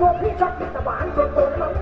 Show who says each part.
Speaker 1: พว
Speaker 2: กพี่ชอบกินแต่หวานส่วนตัวนั้น